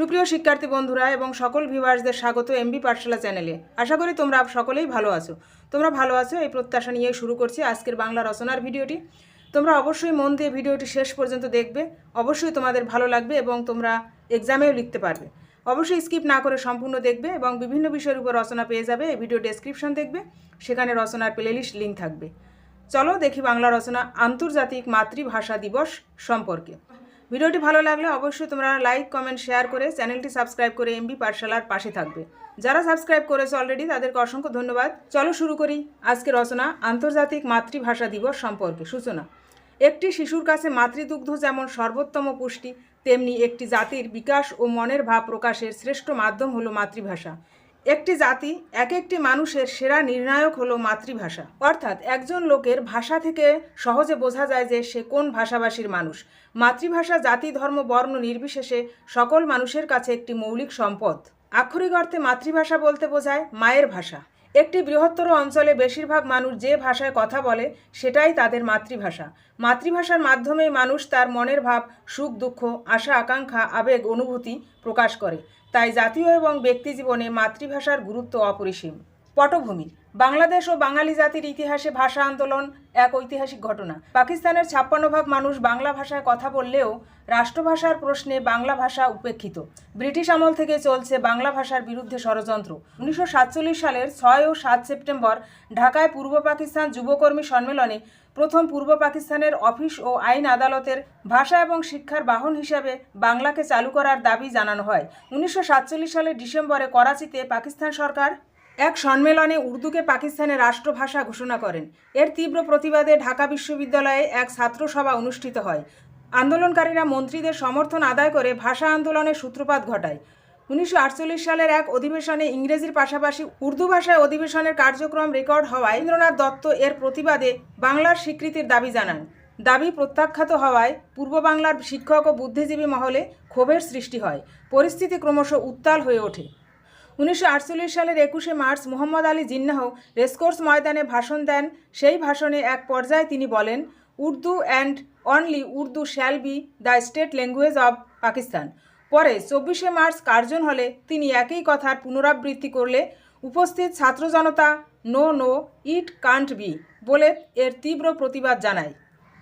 সুপ্রিয় শিক্ষার্থী বন্ধুরা এবং সকল ভিউয়ার্সদের স্বাগত এমবি পাঠশালা চ্যানেলে। আশা করি তোমরা সকলেই ভালো আছো। তোমরা ভালো আছো এই প্রত্যাশা নিয়ে শুরু করছি আজকের বাংলা রচনার ভিডিওটি। তোমরা অবশ্যই মন দিয়ে ভিডিওটি শেষ পর্যন্ত দেখবে। অবশ্যই তোমাদের ভালো লাগবে এবং তোমরা এক্সামেও লিখতে পারবে। অবশ্যই স্কিপ না করে সম্পূর্ণ দেখবে এবং বিভিন্ন বিষয়ের উপর রচনা পেয়ে যাবে। এই ভিডিও ডেসক্রিপশন দেখবে। সেখানে রচনার প্লেলিস্ট লিঙ্ক থাকবে। চলো দেখি বাংলা রচনা আন্তর্জাতিক মাতৃভাষা দিবস সম্পর্কে। ভিডিওটি ভালো লাগলে অবশ্যই তোমরা লাইক, কমেন্ট, শেয়ার করে চ্যানেলটি সাবস্ক্রাইব করে এমবি পাঠশালার পাশে থাকবে। যারা সাবস্ক্রাইব করেছে অলরেডি তাদেরকে অসংখ্য ধন্যবাদ। চলো শুরু করি আজকে রচনা, আন্তর্জাতিক মাতৃভাষা দিবস সম্পর্কে সূচনা। একটি শিশুর কাছে মাতৃদুগ্ধ যেমন সর্বোত্তম পুষ্টি, তেমনি একটি জাতির বিকাশ ও মনের ভাব প্রকাশের শ্রেষ্ঠ মাধ্যম হলো মাতৃভাষা। একটি জাতি, এক একটি মানুষের সেরা নির্ণায়ক হলো মাতৃভাষা। অর্থাৎ একজন লোকের ভাষা থেকে সহজে বোঝা যায় যে সে কোন ভাষাভাষীর মানুষ। মাতৃভাষা, জাতি, ধর্ম, বর্ণ নির্বিশেষে সকল মানুষের কাছে একটি মৌলিক সম্পদ। আক্ষরিক অর্থে মাতৃভাষা বলতে বোঝায় মায়ের ভাষা। একটি বৃহত্তর অঞ্চলে বেশিরভাগ মানুষ যে ভাষায় কথা বলে, সেটাই তাদের মাতৃভাষা। মাতৃভাষার মাধ্যমেই মানুষ তার মনের ভাব, সুখ, দুঃখ, আশা, আকাঙ্ক্ষা, আবেগ, অনুভূতি প্রকাশ করে। তাই জাতীয় এবং ব্যক্তি জীবনে মাতৃভাষার গুরুত্ব অপরিসীম। পটভূমি বাংলাদেশ ও বাঙালি জাতির ইতিহাসে ভাষা আন্দোলন এক ঐতিহাসিক ঘটনা। পাকিস্তানের ছাপ্পান্ন ভাগ মানুষ বাংলা ভাষায় কথা বললেও রাষ্ট্রভাষার প্রশ্নে বাংলা ভাষা উপেক্ষিত। ব্রিটিশ আমল থেকে চলছে বাংলা ভাষার বিরুদ্ধে ষড়যন্ত্র। উনিশশো সাতচল্লিশ সালের ছয় ও সাত সেপ্টেম্বর ঢাকায় পূর্ব পাকিস্তান যুবকর্মী সম্মেলনে প্রথম পূর্ব পাকিস্তানের অফিস ও আইন আদালতের ভাষা এবং শিক্ষার বাহন হিসাবে বাংলাকে চালু করার দাবি জানানো হয়। উনিশশো সাতচল্লিশ সালের ডিসেম্বরে করাচিতে পাকিস্তান সরকার এক সম্মেলনে উর্দুকে পাকিস্তানের রাষ্ট্রভাষা ঘোষণা করেন। এর তীব্র প্রতিবাদে ঢাকা বিশ্ববিদ্যালয়ে এক ছাত্রসভা অনুষ্ঠিত হয়। আন্দোলনকারীরা মন্ত্রীদের সমর্থন আদায় করে ভাষা আন্দোলনের সূত্রপাত ঘটায়। উনিশশো আটচল্লিশ সালের এক অধিবেশনে ইংরেজির পাশাপাশি উর্দু ভাষায় অধিবেশনের কার্যক্রম রেকর্ড হওয়ায় রবীন্দ্রনাথ দত্ত এর প্রতিবাদে বাংলার স্বীকৃতির দাবি জানান। দাবি প্রত্যাখ্যাত হওয়ায় পূর্ব বাংলার শিক্ষক ও বুদ্ধিজীবী মহলে ক্ষোভের সৃষ্টি হয়। পরিস্থিতি ক্রমশ উত্তাল হয়ে ওঠে। উনিশশো আটচল্লিশ সালের একুশে মার্চ মোহাম্মদ আলী জিন্নাহ রেসকোর্স ময়দানে ভাষণ দেন। সেই ভাষণে এক পর্যায়ে তিনি বলেন, Urdu and only Urdu shall be the state language of Pakistan পরে চব্বিশে মার্চ কার্জন হলে তিনি একই কথার পুনরাবৃত্তি করলে, উপস্থিত ছাত্র জনতা no no it can't be বলে এর তীব্র প্রতিবাদ জানায়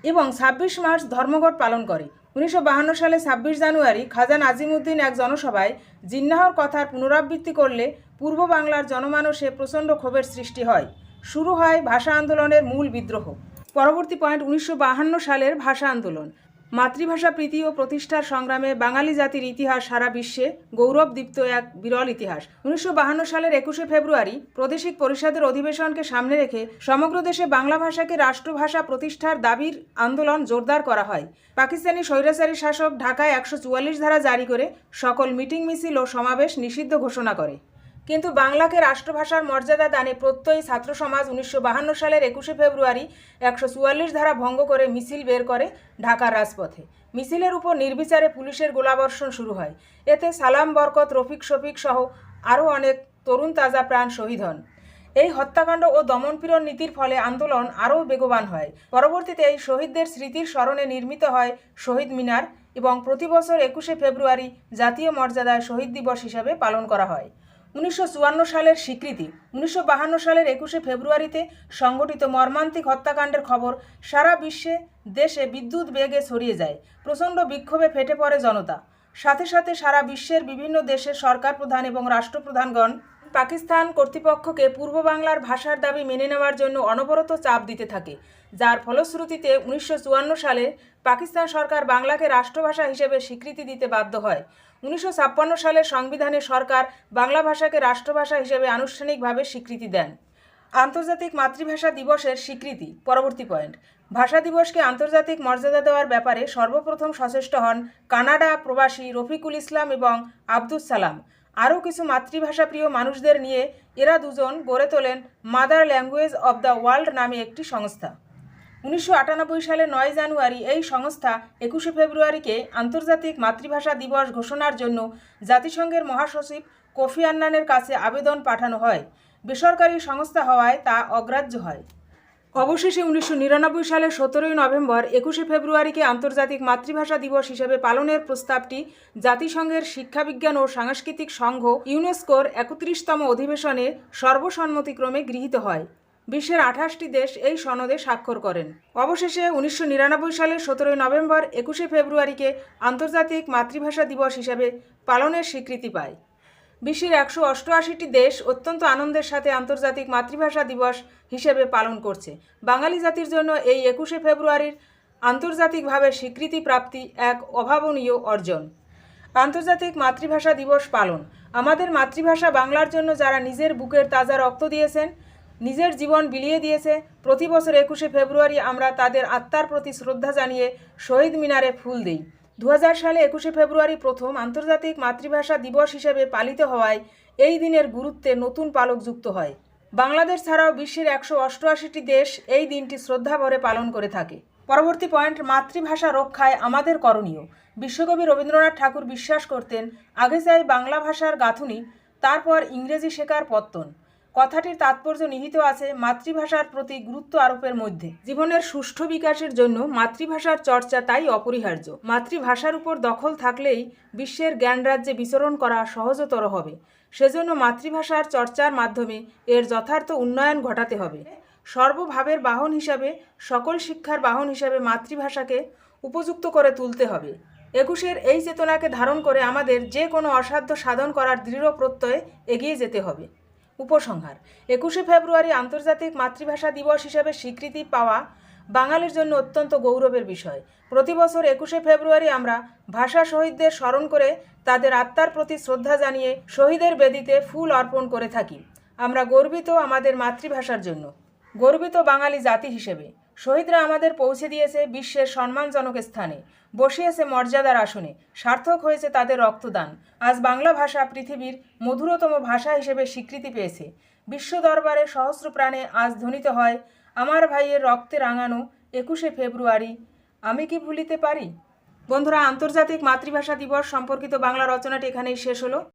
এবং ছাব্বিশ মার্চ ধর্মঘট পালন করে। উনিশশো সালে ছাব্বিশ জানুয়ারি খাজা নাজিমুদ্দিন এক জনসভায় জিন্নাহর কথার পুনরাবৃত্তি করলে পূর্ব বাংলার জনমানসে প্রচণ্ড ক্ষোভের সৃষ্টি হয়। শুরু হয় ভাষা আন্দোলনের মূল বিদ্রোহ। পরবর্তী পয়েন্ট উনিশশো সালের ভাষা আন্দোলন। মাতৃভাষা, প্রীতি ও প্রতিষ্ঠার সংগ্রামে বাঙালি জাতির ইতিহাস সারা বিশ্বে গৌরবদীপ্ত এক বিরল ইতিহাস। উনিশশো সালের একুশে ফেব্রুয়ারি প্রাদেশিক পরিষদের অধিবেশনকে সামনে রেখে সমগ্র দেশে বাংলা ভাষাকে রাষ্ট্রভাষা প্রতিষ্ঠার দাবির আন্দোলন জোরদার করা হয়। পাকিস্তানি স্বৈরাচারী শাসক ঢাকায় একশো চুয়াল্লিশ ধারা জারি করে সকল মিটিং, মিছিল ও সমাবেশ নিষিদ্ধ ঘোষণা করে। কিন্তু বাংলাকে রাষ্ট্রভাষার মর্যাদা দানে প্রত্যয়ী ছাত্র সমাজ উনিশশো বাহান্ন সালের একুশে ফেব্রুয়ারি একশো চুয়াল্লিশ ধারা ভঙ্গ করে মিছিল বের করে ঢাকার রাজপথে। মিছিলের উপর নির্বিচারে পুলিশের গোলাবর্ষণ শুরু হয়। এতে সালাম, বরকত, রফিক, শফিক সহ আরও অনেক তরুণ তাজা প্রাণ শহীদ হন। এই হত্যাকাণ্ড ও দমনপীড়ন নীতির ফলে আন্দোলন আরও বেগবান হয়। পরবর্তীতে এই শহীদদের স্মৃতির স্মরণে নির্মিত হয় শহীদ মিনার এবং প্রতি বছর একুশে ফেব্রুয়ারি জাতীয় মর্যাদায় শহীদ দিবস হিসাবে পালন করা হয়। উনিশশো চুয়ান্ন সালের স্বীকৃতি, উনিশশো সালের একুশে ফেব্রুয়ারিতে সংগঠিত মর্মান্তিক হত্যাকাণ্ডের খবর সারা বিশ্বে দেশে বিদ্যুৎ বেগে ছড়িয়ে যায়, প্রচণ্ড বিক্ষোভে ফেটে পড়ে জনতা। সাথে সাথে সারা বিশ্বের বিভিন্ন দেশের সরকার প্রধান এবং রাষ্ট্রপ্রধানগণ পাকিস্তান কর্তৃপক্ষকে পূর্ব বাংলার ভাষার দাবি মেনে নেওয়ার জন্য অনবরত চাপ দিতে থাকে, যার ফলশ্রুতিতে উনিশশো চুয়ান্ন সালে পাকিস্তান সরকার বাংলাকে রাষ্ট্রভাষা হিসেবে স্বীকৃতি দিতে বাধ্য হয়। উনিশশো ছাপ্পান্ন সালের সংবিধানে সরকার বাংলা ভাষাকে রাষ্ট্রভাষা হিসেবে আনুষ্ঠানিকভাবে স্বীকৃতি দেন। আন্তর্জাতিক মাতৃভাষা দিবসের স্বীকৃতি, পরবর্তী পয়েন্ট। ভাষা দিবসকে আন্তর্জাতিক মর্যাদা দেওয়ার ব্যাপারে সর্বপ্রথম সচেষ্ট হন কানাডা প্রবাসী রফিকুল ইসলাম এবং আব্দুস সালাম। আরও কিছু মাতৃভাষা প্রিয় মানুষদের নিয়ে এরা দুজন গড়ে তোলেন mother language of the world নামে একটি সংস্থা। উনিশশো সালের নয় জানুয়ারি এই সংস্থা একুশে ফেব্রুয়ারিকে আন্তর্জাতিক মাতৃভাষা দিবস ঘোষণার জন্য জাতিসংঘের মহাসচিব কোফি আন্নানের কাছে আবেদন পাঠানো হয়। বেসরকারি সংস্থা হওয়ায় তা অগ্রাহ্য হয়। অবশেষে উনিশশো সালের সতেরোই নভেম্বর একুশে ফেব্রুয়ারিকে আন্তর্জাতিক মাতৃভাষা দিবস হিসেবে পালনের প্রস্তাবটি জাতিসংঘের শিক্ষাবিজ্ঞান ও সাংস্কৃতিক সংঘ ইউনেস্কোর একত্রিশতম অধিবেশনে সর্বসম্মতিক্রমে গৃহীত হয়। বিশ্বের আঠাশটি দেশ এই সনদে স্বাক্ষর করেন। অবশেষে উনিশশো নিরানব্বই সালের সতেরোই নভেম্বর, একুশে ফেব্রুয়ারিকে আন্তর্জাতিক মাতৃভাষা দিবস হিসেবে পালনের স্বীকৃতি পায়। বিশ্বের একশো অষ্টআশিটি দেশ অত্যন্ত আনন্দের সাথে আন্তর্জাতিক মাতৃভাষা দিবস হিসেবে পালন করছে। বাঙালি জাতির জন্য এই একুশে ফেব্রুয়ারির আন্তর্জাতিকভাবে স্বীকৃতি প্রাপ্তি এক অভাবনীয় অর্জন। আন্তর্জাতিক মাতৃভাষা দিবস পালন। আমাদের মাতৃভাষা বাংলার জন্য যারা নিজের বুকের তাজা রক্ত দিয়েছেন নিজের জীবন বিলিয়ে দিয়েছে। প্রতি বছর একুশে ফেব্রুয়ারি আমরা তাদের আত্মার প্রতি শ্রদ্ধা জানিয়ে শহীদ মিনারে ফুল দিই। দু হাজার সালে একুশে ফেব্রুয়ারি প্রথম আন্তর্জাতিক মাতৃভাষা দিবস হিসেবে পালিত হওয়ায় এই দিনের গুরুত্বে নতুন পালক যুক্ত হয়। বাংলাদেশ ছাড়াও বিশ্বের একশো অষ্টআশিটি দেশ এই দিনটি শ্রদ্ধাভরে পালন করে থাকে। পরবর্তী পয়েন্ট, মাতৃভাষা রক্ষায় আমাদের করণীয়। বিশ্বকবি রবীন্দ্রনাথ ঠাকুর বিশ্বাস করতেন, আগে চাই বাংলা ভাষার গাঁথুনি, তারপর ইংরেজি শেখার পত্তন। কথাটির তাৎপর্য নিহিত আছে মাতৃভাষার প্রতি গুরুত্ব আরোপের মধ্যে। জীবনের সুষ্ঠু বিকাশের জন্য মাতৃভাষার চর্চা তাই অপরিহার্য। মাতৃভাষার উপর দখল থাকলেই বিশ্বের জ্ঞান রাজ্যে বিচরণ করা সহজতর হবে। সেজন্য মাতৃভাষার চর্চার মাধ্যমে এর যথার্থ উন্নয়ন ঘটাতে হবে। সর্বভাবের বাহন হিসাবে, সকল শিক্ষার বাহন হিসাবে মাতৃভাষাকে উপযুক্ত করে তুলতে হবে। একুশের এই চেতনাকে ধারণ করে আমাদের যে কোনো অসাধ্য সাধন করার দৃঢ় প্রত্যয়ে এগিয়ে যেতে হবে। উপসংহার। একুশে ফেব্রুয়ারি আন্তর্জাতিক মাতৃভাষা দিবস হিসেবে স্বীকৃতি পাওয়া বাঙালির জন্য অত্যন্ত গৌরবের বিষয়। প্রতি বছর একুশে ফেব্রুয়ারি আমরা ভাষা শহীদদের স্মরণ করে তাদের আত্মার প্রতি শ্রদ্ধা জানিয়ে শহীদের বেদিতে ফুল অর্পণ করে থাকি। আমরা গর্বিত আমাদের মাতৃভাষার জন্য। গর্বিত বাঙালি জাতি হিসেবে। শহীদরা আমাদের পৌঁছে দিয়েছে বিশ্বের সম্মানজনক স্থানে। বসিয়েছে মর্যাদার আসনে। সার্থক হয়েছে তাদের রক্তদান। আজ বাংলা ভাষা পৃথিবীর মধুরতম ভাষা হিসেবে স্বীকৃতি পেয়েছে। বিশ্ব দরবারে সহস্র প্রাণে আজ ধ্বনিত হয়, আমার ভাইয়ের রক্তে রাঙানো একুশে ফেব্রুয়ারি, আমি কি ভুলিতে পারি? বন্ধুরা, আন্তর্জাতিক মাতৃভাষা দিবস সম্পর্কিত বাংলা রচনাটি এখানেই শেষ হলো।